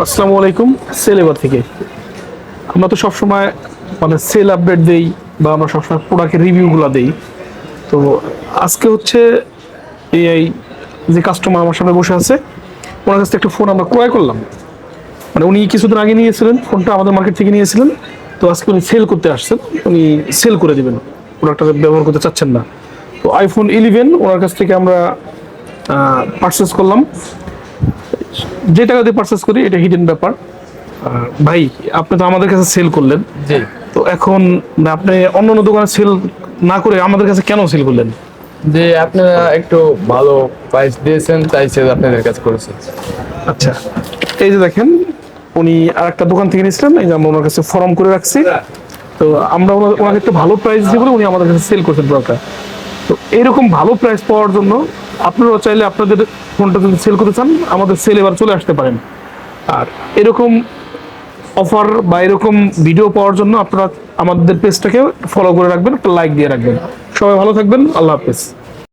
আসসালামু আলাইকুম সেল এবার থেকে। আমরা তো সবসময় মানে সেল আপডেট দেই বা আমরা সবসময় প্রোডাক্টের রিভিউগুলো দেই। তো আজকে হচ্ছে এই যে কাস্টমার আমার সামনে বসে আছে, ওনার কাছ থেকে একটা ফোন আমরা ক্রয় করলাম। মানে উনি কিছুদিন আগে নিয়েছিলেন ফোনটা আমাদের মার্কেট থেকে নিয়েছিলেন। তো আজকে উনি সেল করতে আসছেন, উনি সেল করে দেবেন। প্রোডাক্টটা ব্যবহার করতে চাচ্ছেন না। তো আইফোন ইলেভেন ওনার কাছ থেকে আমরা পারচেস করলাম। যে টাকা দিয়ে পারচেস করি এটা হিডেন ব্যাপার। ভাই আপনি তো আমাদের কাছে সেল করলেন। জি। তো এখন আপনি অন্য অন্য দোকানে সেল না করে আমাদের কাছে কেন সেল করলেন? যে আপনারা একটু ভালো প্রাইস দিয়েছেন তাই সে আপনাদের কাছে করেছে। আচ্ছা এই যে দেখেন উনি আর একটা দোকান থেকে নিয়েছিলেন এই যে আমরা ওনার কাছে ফর্ম করে রাখছি। তো আমরা ওনা- ওনাকে একটু ভালো প্রাইস দিয়ে বলে উনি আমাদের কাছে সেল করছেন প্রোডাক্টটা তো এইরকম ভালো প্রাইস পাওয়ার জন্য আপনারাও চাইলে আপনাদের ফোনটা যদি সেল করতে চান, আমাদের সেল এবার চলে আসতে পারেন। আর এরকম অফার বা এরকম ভিডিও পাওয়ার জন্য আপনারা আমাদের পেজটাকে ফলো করে রাখবেন লাইক দিয়ে রাখবেন। সবাই ভালো থাকবেন, আল্লাহ হাফেজ।